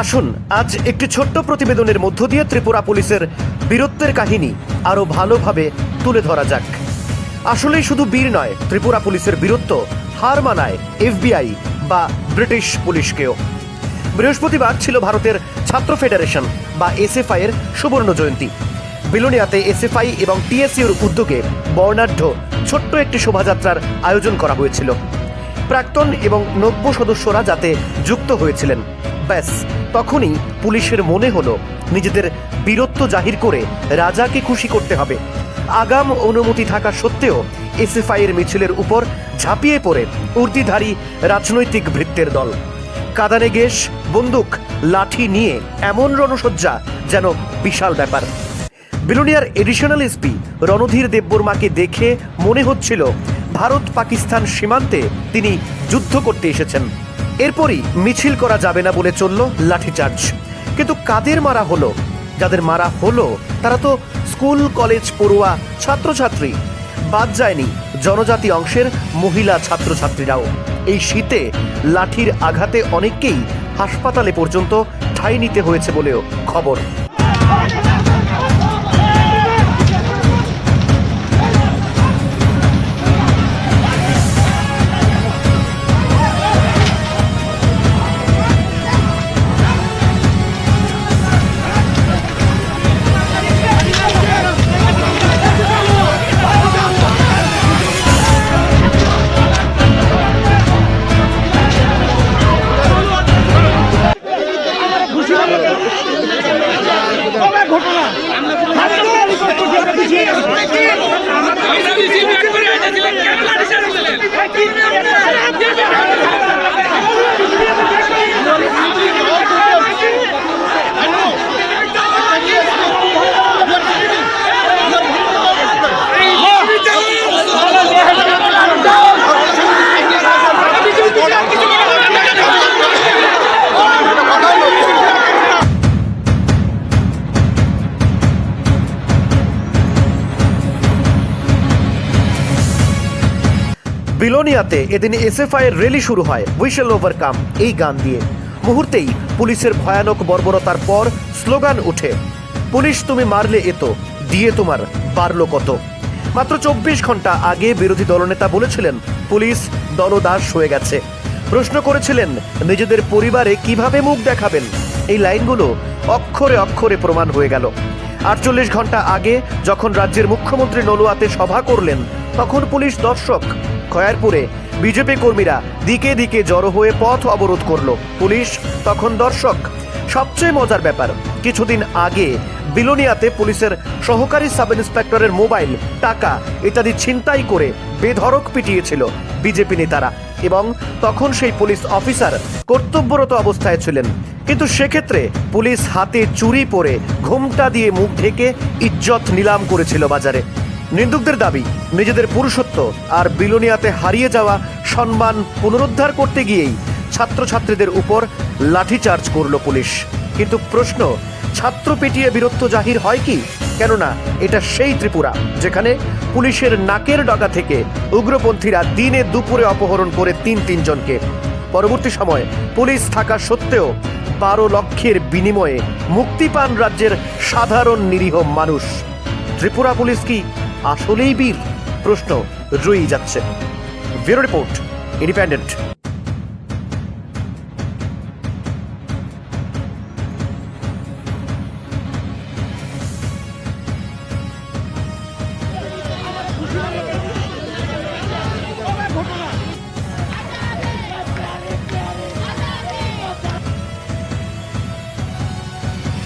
আসুন, আজ একটি ছোট্ট প্রতিবেদনের মধ্য দিয়ে ত্রিপুরা পুলিশের বীরত্বের কাহিনী আরও ভালোভাবে তুলে ধরা যাক। আসলেই শুধু বীর নয়, ত্রিপুরা পুলিশের বীরত্ব হার মানায় এফবিআই বা ব্রিটিশ পুলিশকেও। বৃহস্পতিবার ছিল ভারতের ছাত্র ফেডারেশন বা এসএফআই এর সুবর্ণ জয়ন্তী। বিলোনিয়াতে এসএফআই এবং টিএসইউর উদ্যোগে বর্ণাঢ্য ছোট্ট একটি শোভাযাত্রার আয়োজন করা হয়েছিল। প্রাক্তন এবং নব্য সদস্যরা যাতে যুক্ত হয়েছিলেন, ব্যাস। তখনই পুলিশের মনে হলো, নিজেদের বীরত্ব জাহির করে রাজাকে খুশি করতে হবে। আগাম অনুমতি থাকা সত্ত্বেও এসএফআই এর মিছিলের উপর ঝাঁপিয়ে পড়ে উর্দিধারী রাজনৈতিক ভৃত্যের দল। কাদানে গেশ বন্দুক, লাঠি নিয়ে এমন রণসজ্জা যেন বিশাল ব্যাপার। বিলোনিয়ার এডিশনাল এসপি রণধীর দেববর্মাকে দেখে মনে হচ্ছিল ভারত পাকিস্তান সীমান্তে তিনি যুদ্ধ করতে এসেছেন। এরপরই মিছিল করা যাবে না বলে চলল লাঠিচার্জ। কিন্তু কাদের মারা হলো? যাদের মারা হলো, তারা তো স্কুল, কলেজ, পড়ুয়া, ছাত্রছাত্রী। বাদ যায়নি জনজাতি অংশের মহিলা ছাত্রছাত্রীরাও। এই শীতে লাঠির আঘাতে অনেককেই হাসপাতালে পর্যন্ত ঠাঁই নিতে হয়েছে বলেও খবর। কেন বিলোনিয়াতে এদিন এসএফআই এর র্যালি শুরু হয়। উইশেল ওভারকাম এই গান দিয়ে। মুহূর্তেই পুলিশের ভয়ানক বর্বরতার পর স্লোগান উঠে পুলিশ তুমি মারলে এত দিয়ে তোমার বাড়লো কত? মাত্র চব্বিশ ঘণ্টা আগে বিরোধী দলনেতা বলেছিলেন, পুলিশ দলদাস হয়ে গেছে। প্রশ্ন করেছিলেন, নিজেদের পরিবারে কীভাবে মুখ দেখাবেন? এই লাইনগুলো অক্ষরে অক্ষরে প্রমাণ হয়ে গেল। আটচল্লিশ ঘণ্টা আগে যখন রাজ্যের মুখ্যমন্ত্রী নলুয়াতে সভা করলেন, তখন পুলিশ দর্শক খয়ারপুরে। বিজেপি কর্মীরা দিকে দিকে জড়ো হয়ে পথ অবরোধ করল। পুলিশ তখন দর্শক। সবচেয়ে মজার ব্যাপার, কিছুদিন আগে বিলোনিয়াতে পুলিশের সহকারী সাব ইন্সপেক্টরের মোবাইল, টাকা ইত্যাদি ছিনতাই করে বেধড়ক পিটিয়েছিল বিজেপি নেতারা এবং তখন সেই পুলিশ অফিসার কর্তব্যরত অবস্থায় ছিলেন। কিন্তু সেক্ষেত্রে পুলিশ হাতে চুরি পরে ঘোমটা দিয়ে মুখ ঢেকে ইজ্জত নিলাম করেছিল বাজারে। নিন্দুকদের দাবি, নিজেদের পুরুষত্ব আর বিলোনিয়াতে হারিয়ে যাওয়া সম্মান পুনরুদ্ধার করতে গিয়েই ছাত্রছাত্রীদের উপর লাঠিচার্জ করল পুলিশ। কিন্তু প্রশ্ন, ছাত্র পেটিয়ে বীরত্ব জাহির হয় কি? কেননা, এটা সেই ত্রিপুরা, যেখানে পুলিশের নাকের ডগা থেকে উগ্রপন্থীরা দিনে দুপুরে অপহরণ করে তিন তিনজনকে। পরবর্তী সময় পুলিশ থাকা সত্ত্বেও বারো লক্ষের বিনিময়ে মুক্তি পান রাজ্যের সাধারণ নিরীহ মানুষ। ত্রিপুরা পুলিশ কি আসলেই বীর প্রশ্ন রয়েই যাচ্ছে। Bureau report independent.